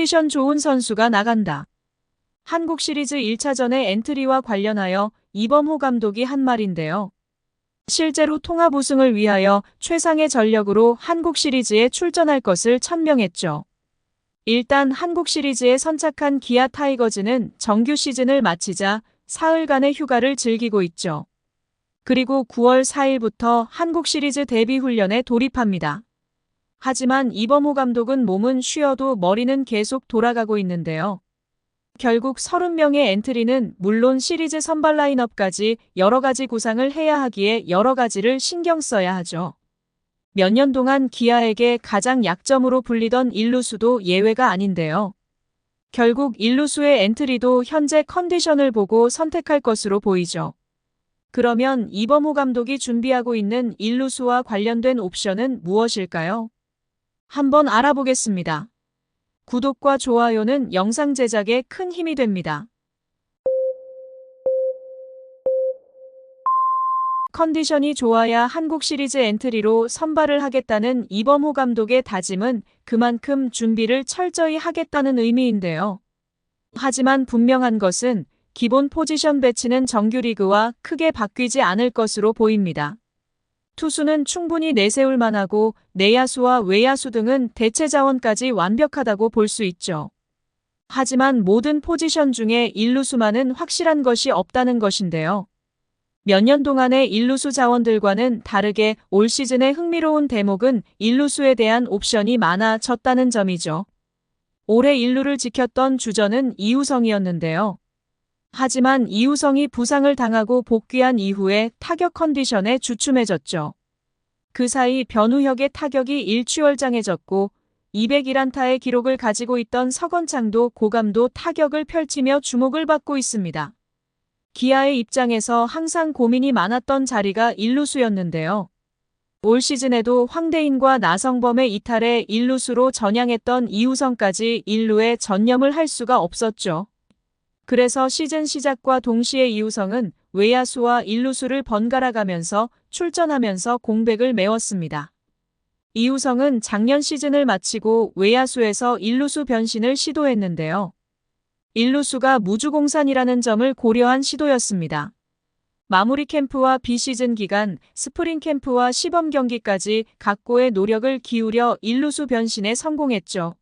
컨디션 좋은 선수가 나간다. 한국 시리즈 1차전의 엔트리와 관련하여 이범호 감독이 한 말인데요. 실제로 통합 우승을 위하여 최상의 전력으로 한국 시리즈에 출전할 것을 천명했죠. 일단 한국 시리즈에 선착한 기아 타이거즈는 정규 시즌을 마치자 사흘간의 휴가를 즐기고 있죠. 그리고 9월 4일부터 한국 시리즈 데뷔 훈련에 돌입합니다. 하지만 이범호 감독은 몸은 쉬어도 머리는 계속 돌아가고 있는데요. 결국 30명의 엔트리는 물론 시리즈 선발 라인업까지 여러 가지 구상을 해야 하기에 여러 가지를 신경 써야 하죠. 몇 년 동안 기아에게 가장 약점으로 불리던 일루수도 예외가 아닌데요. 결국 일루수의 엔트리도 현재 컨디션을 보고 선택할 것으로 보이죠. 그러면 이범호 감독이 준비하고 있는 일루수와 관련된 옵션은 무엇일까요? 한번 알아보겠습니다. 구독과 좋아요는 영상 제작에 큰 힘이 됩니다. 컨디션이 좋아야 한국 시리즈 엔트리로 선발을 하겠다는 이범호 감독의 다짐은 그만큼 준비를 철저히 하겠다는 의미인데요. 하지만 분명한 것은 기본 포지션 배치는 정규리그와 크게 바뀌지 않을 것으로 보입니다. 투수는 충분히 내세울 만하고 내야수와 외야수 등은 대체 자원까지 완벽하다고 볼 수 있죠. 하지만 모든 포지션 중에 일루수만은 확실한 것이 없다는 것인데요. 몇 년 동안의 일루수 자원들과는 다르게 올 시즌의 흥미로운 대목은 일루수에 대한 옵션이 많아졌다는 점이죠. 올해 일루를 지켰던 주전은 이우성이었는데요. 하지만 이우성이 부상을 당하고 복귀한 이후에 타격 컨디션에 주춤해졌죠. 그 사이 변우혁의 타격이 일취월장해졌고 201안타의 기록을 가지고 있던 서건창도 고감도 타격을 펼치며 주목을 받고 있습니다. 기아의 입장에서 항상 고민이 많았던 자리가 일루수였는데요. 올 시즌에도 황대인과 나성범의 이탈에 일루수로 전향했던 이우성까지 일루에 전념을 할 수가 없었죠. 그래서 시즌 시작과 동시에 이우성은 외야수와 일루수를 번갈아 가면서 출전하면서 공백을 메웠습니다. 이우성은 작년 시즌을 마치고 외야수에서 일루수 변신을 시도했는데요. 일루수가 무주공산이라는 점을 고려한 시도였습니다. 마무리 캠프와 비시즌 기간, 스프링 캠프와 시범 경기까지 각고의 노력을 기울여 일루수 변신에 성공했죠.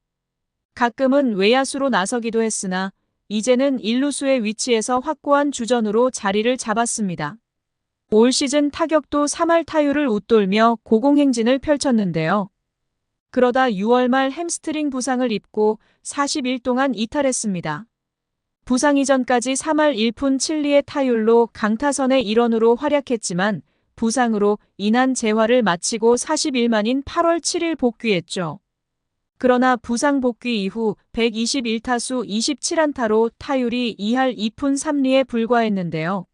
가끔은 외야수로 나서기도 했으나 이제는 일루수의 위치에서 확고한 주전으로 자리를 잡았습니다. 올 시즌 타격도 3할 타율을 웃돌며 고공행진을 펼쳤는데요. 그러다 6월 말 햄스트링 부상을 입고 40일 동안 이탈했습니다. 부상 이전까지 3할 1푼 7리의 타율로 강타선의 일원으로 활약했지만 부상으로 인한 재활을 마치고 40일 만인 8월 7일 복귀했죠. 그러나 부상 복귀 이후 121타수 27안타로 타율이 2할 2푼 3리에 불과했는데요.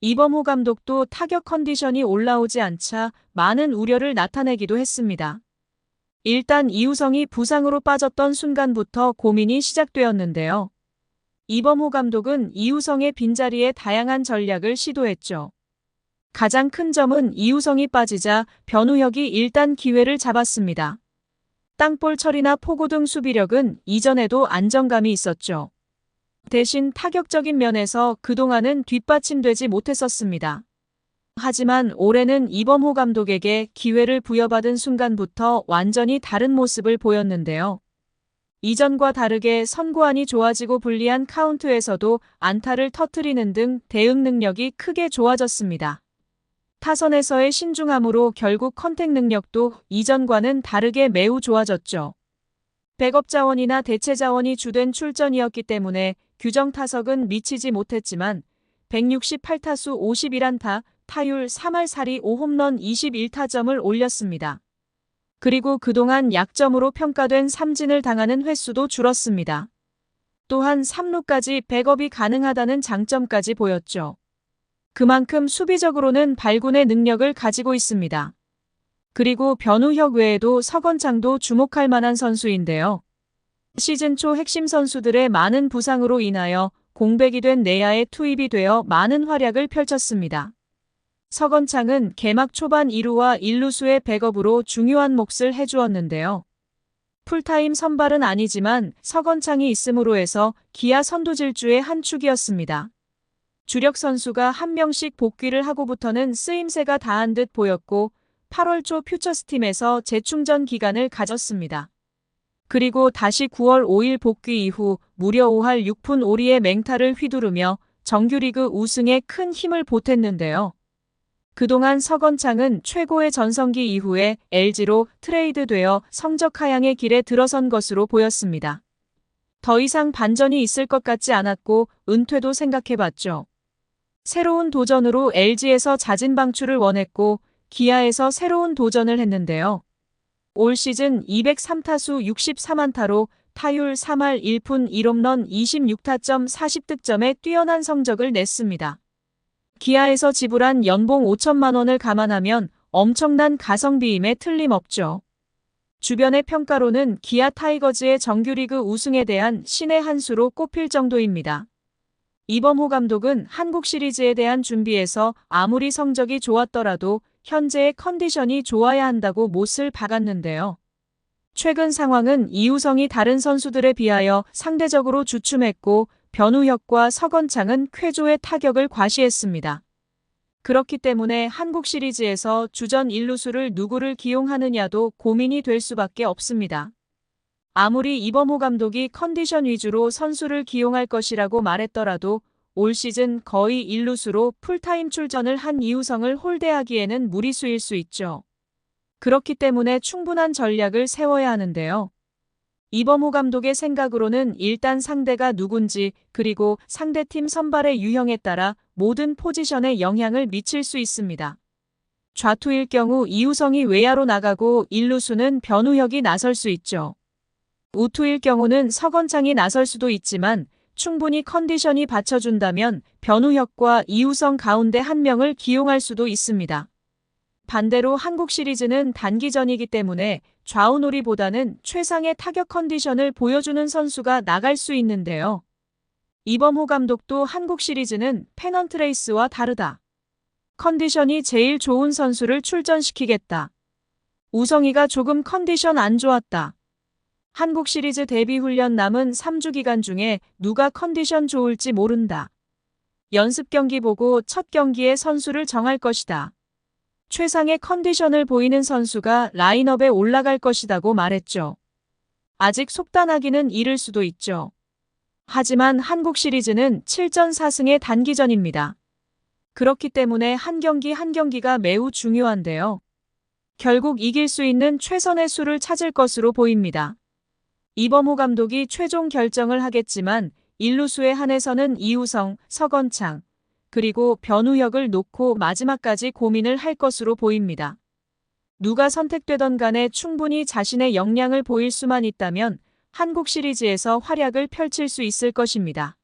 이범호 감독도 타격 컨디션이 올라오지 않자 많은 우려를 나타내기도 했습니다. 일단 이우성이 부상으로 빠졌던 순간부터 고민이 시작되었는데요. 이범호 감독은 이우성의 빈자리에 다양한 전략을 시도했죠. 가장 큰 점은 이우성이 빠지자 변우혁이 일단 기회를 잡았습니다. 땅볼 처리나 포고 등 수비력은 이전에도 안정감이 있었죠. 대신 타격적인 면에서 그동안은 뒷받침되지 못했었습니다. 하지만 올해는 이범호 감독에게 기회를 부여받은 순간부터 완전히 다른 모습을 보였는데요. 이전과 다르게 선구안이 좋아지고 불리한 카운트에서도 안타를 터트리는 등 대응 능력이 크게 좋아졌습니다. 타선에서의 신중함으로 결국 컨택 능력도 이전과는 다르게 매우 좋아졌죠. 백업 자원이나 대체 자원이 주된 출전이었기 때문에 규정 타석은 미치지 못했지만 168타수 51안타, 타율 3할 4리 5홈런 21타점을 올렸습니다. 그리고 그동안 약점으로 평가된 삼진을 당하는 횟수도 줄었습니다. 또한 3루까지 백업이 가능하다는 장점까지 보였죠. 그만큼 수비적으로는 발군의 능력을 가지고 있습니다. 그리고 변우혁 외에도 서건창도 주목할 만한 선수인데요. 시즌 초 핵심 선수들의 많은 부상으로 인하여 공백이 된 내야에 투입이 되어 많은 활약을 펼쳤습니다. 서건창은 개막 초반 2루와 1루수의 백업으로 중요한 몫을 해주었는데요. 풀타임 선발은 아니지만 서건창이 있음으로 해서 기아 선두 질주의 한 축이었습니다. 주력 선수가 한 명씩 복귀를 하고부터는 쓰임새가 다한 듯 보였고 8월 초 퓨처스팀에서 재충전 기간을 가졌습니다. 그리고 다시 9월 5일 복귀 이후 무려 5할 6푼 5리의 맹타를 휘두르며 정규리그 우승에 큰 힘을 보탰는데요. 그동안 서건창은 최고의 전성기 이후에 LG로 트레이드되어 성적 하향의 길에 들어선 것으로 보였습니다. 더 이상 반전이 있을 것 같지 않았고 은퇴도 생각해봤죠. 새로운 도전으로 LG에서 잦은 방출을 원했고 기아에서 새로운 도전을 했는데요. 올 시즌 203타수 64안타로 타율 3할 1푼 1홈런 26타점 40득점에 뛰어난 성적을 냈습니다. 기아에서 지불한 연봉 5천만 원을 감안하면 엄청난 가성비임에 틀림없죠. 주변의 평가로는 기아 타이거즈의 정규리그 우승에 대한 신의 한 수로 꼽힐 정도입니다. 이범호 감독은 한국 시리즈에 대한 준비에서 아무리 성적이 좋았더라도 현재의 컨디션이 좋아야 한다고 못을 박았는데요. 최근 상황은 이우성이 다른 선수들에 비하여 상대적으로 주춤했고 변우혁과 서건창은 쾌조의 타격을 과시했습니다. 그렇기 때문에 한국 시리즈에서 주전 일루수를 누구를 기용하느냐도 고민이 될 수밖에 없습니다. 아무리 이범호 감독이 컨디션 위주로 선수를 기용할 것이라고 말했더라도 올 시즌 거의 일루수로 풀타임 출전을 한 이우성을 홀대하기에는 무리수일 수 있죠. 그렇기 때문에 충분한 전략을 세워야 하는데요. 이범호 감독의 생각으로는 일단 상대가 누군지 그리고 상대팀 선발의 유형에 따라 모든 포지션에 영향을 미칠 수 있습니다. 좌투일 경우 이우성이 외야로 나가고 일루수는 변우혁이 나설 수 있죠. 우투일 경우는 서건창이 나설 수도 있지만 충분히 컨디션이 받쳐준다면 변우혁과 이우성 가운데 한 명을 기용할 수도 있습니다. 반대로 한국 시리즈는 단기전이기 때문에 좌우놀이보다는 최상의 타격 컨디션을 보여주는 선수가 나갈 수 있는데요. 이범호 감독도 한국 시리즈는 페넌트 레이스와 다르다. 컨디션이 제일 좋은 선수를 출전시키겠다. 우성이가 조금 컨디션 안 좋았다. 한국 시리즈 데뷔 훈련 남은 3주 기간 중에 누가 컨디션 좋을지 모른다. 연습 경기 보고 첫 경기에 선수를 정할 것이다. 최상의 컨디션을 보이는 선수가 라인업에 올라갈 것이다고 말했죠. 아직 속단하기는 이를 수도 있죠. 하지만 한국 시리즈는 7전 4승의 단기전입니다. 그렇기 때문에 한 경기 한 경기가 매우 중요한데요. 결국 이길 수 있는 최선의 수를 찾을 것으로 보입니다. 이범호 감독이 최종 결정을 하겠지만 일루수에 한해서는 이우성, 서건창, 그리고 변우혁을 놓고 마지막까지 고민을 할 것으로 보입니다. 누가 선택되던 간에 충분히 자신의 역량을 보일 수만 있다면 한국 시리즈에서 활약을 펼칠 수 있을 것입니다.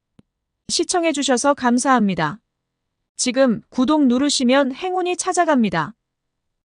시청해주셔서 감사합니다. 지금 구독 누르시면 행운이 찾아갑니다.